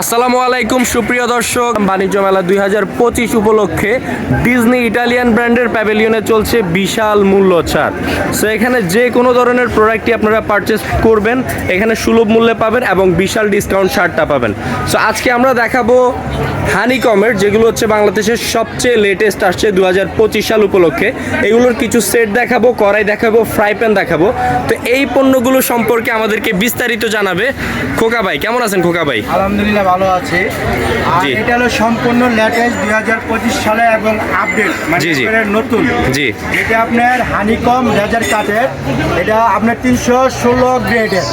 আসসালামু আলাইকুম, সুপ্রিয় দর্শক। বাণিজ্য মেলা দুই হাজার পঁচিশ উপলক্ষে ডিজনি ইটালিয়ান ব্র্যান্ডের প্যাভিলিয়নে চলছে বিশাল মূল্য ছাড় সো এখানে যে কোনো ধরনের প্রোডাক্টই আপনারা পারচেস করবেন, এখানে সুলভ মূল্যে পাবেন এবং বিশাল ডিসকাউন্ট ছাড়টা পাবেন। সো আজকে আমরা দেখাবো হানিকমের যেগুলো হচ্ছে বাংলাদেশের সবচেয়ে লেটেস্ট আসছে দু হাজার পঁচিশ সাল উপলক্ষে। এগুলোর কিছু সেট দেখাবো, কড়াই দেখাবো ফ্রাই প্যান দেখাবো। তো, এই পণ্যগুলো সম্পর্কে আমাদেরকে বিস্তারিত জানাবে খোকা ভাই। কেমন আছেন খোকা ভাই? আলহামদুলিল্লাহ ভালো আছে আর জি। এটা হলো সম্পূর্ণ লেটেস্ট দুই হাজার পঁচিশ সালে এবং আপডেট মানে জি, জি। একেবারে নতুন জি এটা আপনার হানিকম লেজার কাটের এটা আপনার তিনশো ষোলো গ্রেডের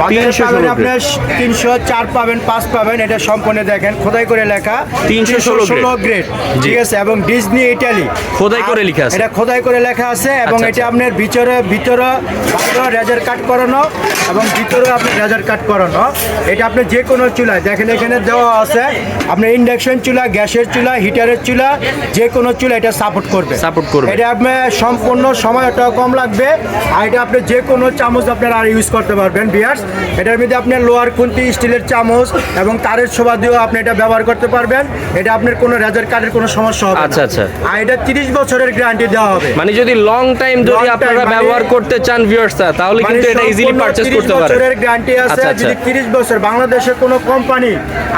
316 grade। আপনার তিনশো চার পাবেন পাঁচ পাবেন এটা সম্পূর্ণ দেখেন খোদাই করে লেখা 316 ষোলো গ্রেড জি। ঠিক আছে এবং ডিজনি ইটালি খোদাই করে লেখা আছে। এটা খোদাই করে লেখা আছে এবং আচ্ছা, এটা আচ্ছা। আপনার ভিতরে ভিতরে রেজার কাট করানো এবং ভিতরে আপনার রেজার কাট করানো এটা আপনি যে কোনো চুলায় দেখেন এখানে দেওয়া আছে আপনার ইন্ডাকশন চুলা গ্যাসের চুলা হিটারের চুলা যে কোনো চুলা এটা সাপোর্ট করবে Support করবে। এটা আপনার সম্পূর্ণ সময়টা কম লাগবে আর এটা আপনি যে কোনো চামচ আপনার আর ইউজ করতে পারবেন বিয়ার্স এটার মধ্যে আপনার লোয়ার খুন্তি স্টিলের চামচ এবং তারের ছোবা দিয়েও আপনি এটা ব্যবহার করতে পারবেন এটা আপনার কোনো রেজার কার্ডের কোনো সমস্যা হবে আচ্ছা, আচ্ছা। আর এটা তিরিশ বছরের গ্যারান্টি দেওয়া হবে মানে যদি লং টাইম যদি আপনারা মানে- ব্যবহার করতে চান ভিউয়ার্সরা তাহলে মানে কিন্তু এটা ইজিলি পারচেজ করতে পারেন বছরের গ্যারান্টি আছে আচ্ছা, আচ্ছা। যদি 30 বছর বাংলাদেশের কোনো কোম্পানি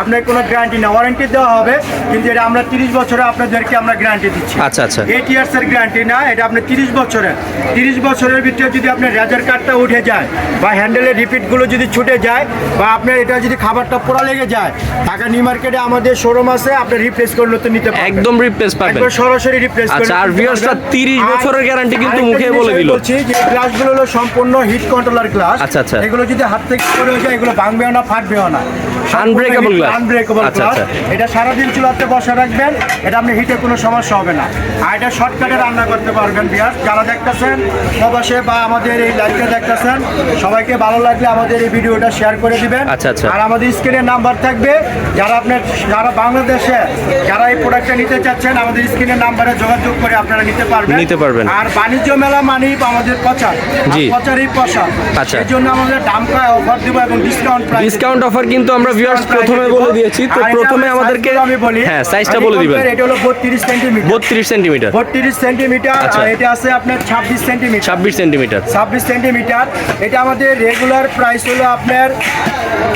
আপনার কোনো গ্যারান্টি না ওয়ারেন্টি দেওয়া হবে কিন্তু এটা আমরা 30 বছরে আপনাদেরকে আমরা গ্যারান্টি দিচ্ছি। আচ্ছা আচ্ছা। এইট ইয়ার্স এর গ্যারান্টি না এটা আপনি 30 বছরের। 30 বছরের ভিতরে যদি আপনার রেজার কার্ডটা উঠে যায় বা হ্যান্ডেলের রিপিটগুলো যদি ছুটে যায় বা আপনার এটা যদি খাবারটা পোড়া লেগে যায় ঢাকা নিউ মার্কেটে আমাদের শোরুম আছে আপনি রিপ্লেস করে নতুন নিতে পারবেন। একদম রিপ্লেস পাবেন। একবার সরাসরি রিপ্লেস করে আচ্ছা, আর viewers 30 বছরের গ্যারান্টি কিন্তু মুখে বলে দিল। বলছি যে গ্লাসগুলো হলো সম্পূর্ণ হিট কন্ট্রোলার গ্লাস আচ্ছা, আচ্ছা। এগুলো যদি হাত থেকে পড়ে যায় এগুলো ভাঙবেও না ফাটবেও না। Unbreakable glass। Unbreakable glass. এটা সারাদিন চুলাতে বসে রাখবেন এটা আপনি হিটে কোনো সমস্যা হবে না আর এটা শর্টকাটে রান্না করতে পারবেন বিয়ার যারা দেখতেছেন প্রবাসে বা আমাদের এই লাইভটা দেখতেছেন সবাইকে ভালো লাগলে আমাদের এই ভিডিওটা শেয়ার করে দিবেন আচ্ছা, আচ্ছা। আর আমাদের স্ক্রিনে নাম্বার থাকবে যারা আপনার যারা বাংলাদেশে যারা এই প্রোডাক্টটা নিতে চাচ্ছেন আমাদের স্ক্রিনের নাম্বারে যোগাযোগ করে আপনারা নিতে পারবেন নিতে পারবেন। আর বাণিজ্য মেলা মানেই আমাদের প্রচার জি। প্রচারই প্রসার আচ্ছা। এই জন্য আমাদের দাম অফার দিব এবং ডিসকাউন্ট প্রাইস ডিসকাউন্ট অফার কিন্তু আমরা ভিউয়ার্স প্রথমে বলে দিয়েছি তো প্রথমে আমাদেরকে আমি বলি। হ্যাঁ সাইজটা বলে দিবেন। এটা হলো বত্রিশ সেন্টিমিটার বত্রিশ সেন্টিমিটার বত্রিশ সেন্টিমিটার আচ্ছা। এটা আছে আপনার ছাব্বিশ সেন্টিমিটার ছাব্বিশ সেন্টিমিটার ছাব্বিশ সেন্টিমিটার এটা আমাদের রেগুলার প্রাইস হলো আপনার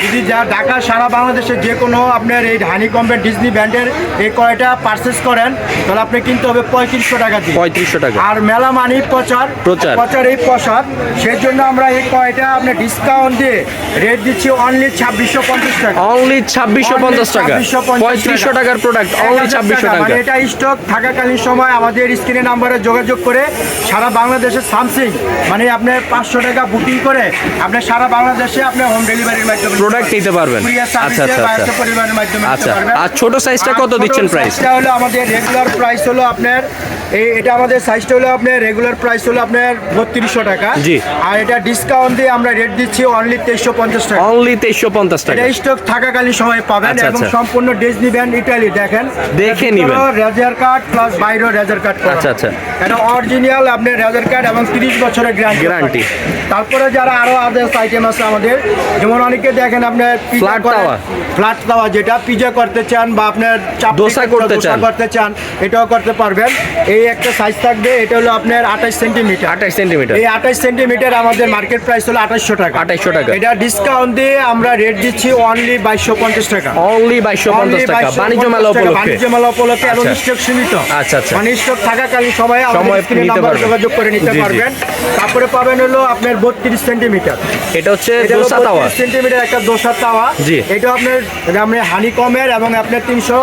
যদি যা ঢাকা সারা বাংলাদেশে যে কোনো আপনার এই হানি কম্পের ডিজনি ব্র্যান্ডের এই কয়টা পারচেস করেন তাহলে আপনি কিনতে হবে পঁয়ত্রিশশো টাকা দিয়ে। পঁয়ত্রিশশো টাকা। আর মেলা মানি প্রচার প্রচার। প্রচার এই প্রসাদ সেই জন্য আমরা এই কয়টা আপনি ডিসকাউন্ট দিয়ে রেট দিচ্ছি অনলি ছাব্বিশশো পঞ্চাশ টাকা। অনলি ছাব্বিশশো পঞ্চাশ টাকা। 2650 পঁয়ত্রিশশো টাকার প্রোডাক্ট অনলি 1000 ছাব্বিশশো টাকা। মানে এটা স্টক থাকাকালীন সময় আমাদের স্ক্রিনে নাম্বারে যোগাযোগ করে সারা বাংলাদেশে সামসিং মানে আপনি পাঁচশো টাকা বুকিং করে আপনি সারা বাংলাদেশে আপনি হোম ডেলিভারির মাধ্যমে প্রোডাক্ট নিতে পারবেন। আচ্ছা আচ্ছা আচ্ছা। পরিবারের মাধ্যমে আচ্ছা। আর ছোট সাইজটা কত দিচ্ছেন প্রাইস সাইজটা হলো আমাদের রেগুলার প্রাইস হলো আপনার এই এটা আমাদের সাইজটা হলো আপনার রেগুলার প্রাইস হলো আপনার বত্রিশশো টাকা জি। আর এটা ডিসকাউন্ট দিয়ে আমরা রেট দিচ্ছি অনলি তেইশশো পঞ্চাশ টাকা অনলি তেইশশো পঞ্চাশ টাকা এটা স্টক থাকাকালীন সময় পাবেন আচ্ছা, এবং আচ্ছা। সম্পূর্ণ ডিজনি ব্যান্ড ইটালি দেখেন দেখে নিবেন। রেজার কার্ড প্লাস বাইরেও রেজার কার্ড আচ্ছা, আচ্ছা। এটা অরিজিনাল আপনার রেজার কার্ড এবং 30 বছরের গ্যারান্টি Guarantee। তারপরে যারা আরও আদার্স আইটেম আছে আমাদের যেমন অনেকে দেখেন আপনার Flat তাওয়া। ফ্ল্যাট তাওয়া যেটা পিজা করতে চান বা আপনার দোসা করতে চান। করতে চান এটাও করতে পারবেন এই একটা সাইজ থাকবে এটা হলো আপনার আঠাশ সেন্টিমিটার আঠাশ সেন্টিমিটার এই আঠাশ সেন্টিমিটার আমাদের মার্কেট প্রাইস হলো আঠাশশো টাকা 2800 টাকা। এটা ডিসকাউন্ট দিয়ে আমরা রেট দিচ্ছি অনলি বাইশশো পঞ্চাশ টাকা অনলি বাইশশো পঞ্চাশ টাকা বাণিজ্য মেলা উপলক্ষে বাণিজ্য মেলা উপলক্ষে এবং আচ্ছা। স্টক সীমিত আচ্ছা, আচ্ছা। মানে স্টক থাকাকালীন সময়ে সময়। যোগাযোগ করে নিতে। পারবেন তারপরে পাবেন হলো আপনার বত্রিশ সেন্টিমিটার এটা হচ্ছে দোসা তাওয়া সেন্টিমিটার একটা দোসার তাওয়া জি। এটা আপনার আপনি হানি কমের এবং আপনার তিনশো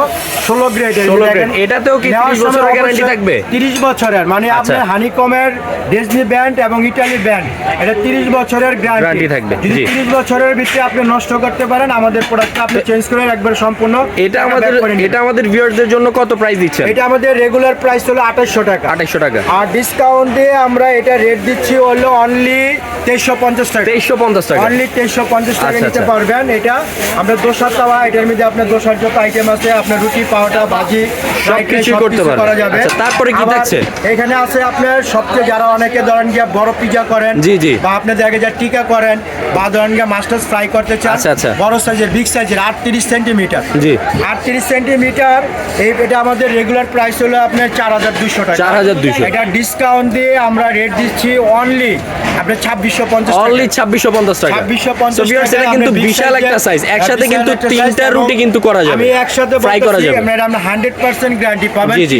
ষোলো গ্রেডের 16 grade। এটাতেও কি 30 বছরের guarantee থাকবে? তিরিশ বছরের মানে। আপনার হানি কমের ডিজনি ব্যান্ড এবং ইটালি ব্যান্ড এটা তিরিশ বছরের গ্যারান্টি থাকবে, যদি। তিরিশ বছরের ভিতরে আপনি নষ্ট করতে পারেন আমাদের প্রোডাক্টটা আপনি চেঞ্জ করে একবার সম্পূর্ণ এটা আমাদের। এটা আমাদের ভিউয়ারদের জন্য কত প্রাইস দিচ্ছেন এটা আমাদের রেগুলার প্রাইস হলো আঠাশশো টাকা আঠাশশো টাকা আর ডিসকাউন্ট দিয়ে আমরা এটা রেট দিচ্ছি হলো অনলি তেইশশো পঞ্চাশ টাকা তেইশশো পঞ্চাশ টাকা অনলি তেইশশো পঞ্চাশ টাকা আচ্ছা, নিতে আচ্ছা। পারবেন এটা আপনার দোসার তাওয়া এটার মধ্যে আপনার দোসার যত আইটেম আছে আপনার রুটি পাওয়াটা ভাজি rice, করতে পারবেন। করা যাবে আচ্ছা, তারপরে কি থাকছে? এখানে আছে আপনার সবচেয়ে যারা অনেকে ধরেন গিয়ে বড় পিজা করেন জি, জি। বা আপনি দেখে যা টিকা করেন বা ধরেন গিয়ে মাস্টার্স ফ্রাই করতে চান আচ্ছা, আচ্ছা। বড় সাইজের বিগ সাইজের আটত্রিশ সেন্টিমিটার জি। আটত্রিশ সেন্টিমিটার এই এটা আমাদের রেগুলার প্রাইস হলো আপনার চার হাজার দুশো টাকা 4,200 এটা ডিসকাউন্ট দিয়ে আমরা রেট দিচ্ছি অনলি আপনার ছাব্বিশশো পঞ্চাশ অনলি ছাব্বিশশো পঞ্চাশ টাকা 2650 So viewers, এটা কিন্তু বিশাল একটা সাইজ একসাথে কিন্তু তিনটা রুটি কিন্তু করা যাবে আমি একসাথে ফ্রাই করা যাবে আমরা হান্ড্রেড পার্সেন্ট গ্যারান্টি পাবেন জি, জি।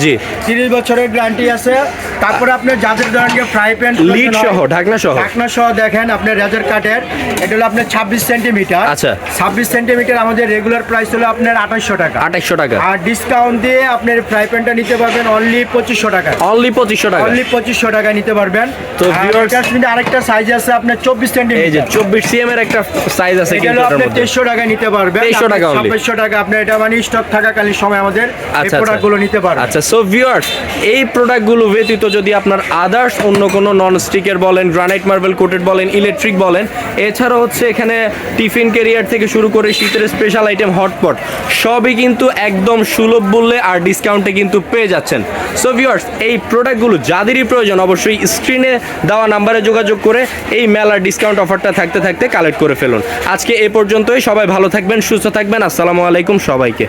জি। তিরিশ বছরের গ্যারান্টি আছে। তারপরে আপনার যাদের ধরেন ফ্রাই প্যান লিড সহ ঢাকনা সহ? ঢাকনা সহ দেখেন আপনার রেজার কাটের এটা হলো আপনার ছাব্বিশ সেন্টিমিটার আচ্ছা। ছাব্বিশ সেন্টিমিটার আমাদের রেগুলার প্রাইস হলো আপনার আঠাশশো টাকা। আঠাইশশো টাকা। আর ডিসকাউন্ট দিয়ে আপনার ফ্রাই প্যানটা নিতে পারবেন অনলি পঁচিশশো টাকা। অনলি পঁচিশশো টাকা। অনলি পঁচিশশো টাকা নিতে পারবেন। তো আরেকটা সাইজ আছে আপনার চব্বিশ এই যে সেন্টিমিটার চব্বিশ সিএম এর একটা সাইজ আছে এটা হলো আপনি তেইশশো টাকা নিতে পারবেন। 2300 টাকা। ছাব্বিশশো টাকা আপনি এটা মানে স্টক থাকাকালীন সময় আমাদের এই আচ্ছা। প্রোডাক্টগুলো নিতে পারবেন। আচ্ছা সো ভিউয়ার্স এই প্রোডাক্টগুলো ব্যতীত যদি আপনার আদার্স অন্য কোনো নন স্টিকের বলেন গ্রানাইট মার্বেল কোটেড বলেন ইলেকট্রিক বলেন, এছাড়া হচ্ছে এখানে টিফিন কেরিয়ার থেকে শুরু করে শীতের স্পেশাল আইটেম হটপট সবই কিন্তু একদম সুলভ মূল্যে আর ডিসকাউন্টে কিন্তু পেয়ে যাচ্ছেন। সো ভিউয়ার্স এই প্রোডাক্টগুলো যাদেরই প্রয়োজন অবশ্যই স্ক্রিনে দেওয়া নাম্বারে যোগাযোগ করে এই মেলার ডিসকাউন্ট অফারটা থাকতে থাকতে কালেক্ট করে ফেলুন। আজকে এ পর্যন্তই, সবাই ভালো থাকবেন, সুস্থ থাকবেন, আসসালামু আলাইকুম সবাইকে।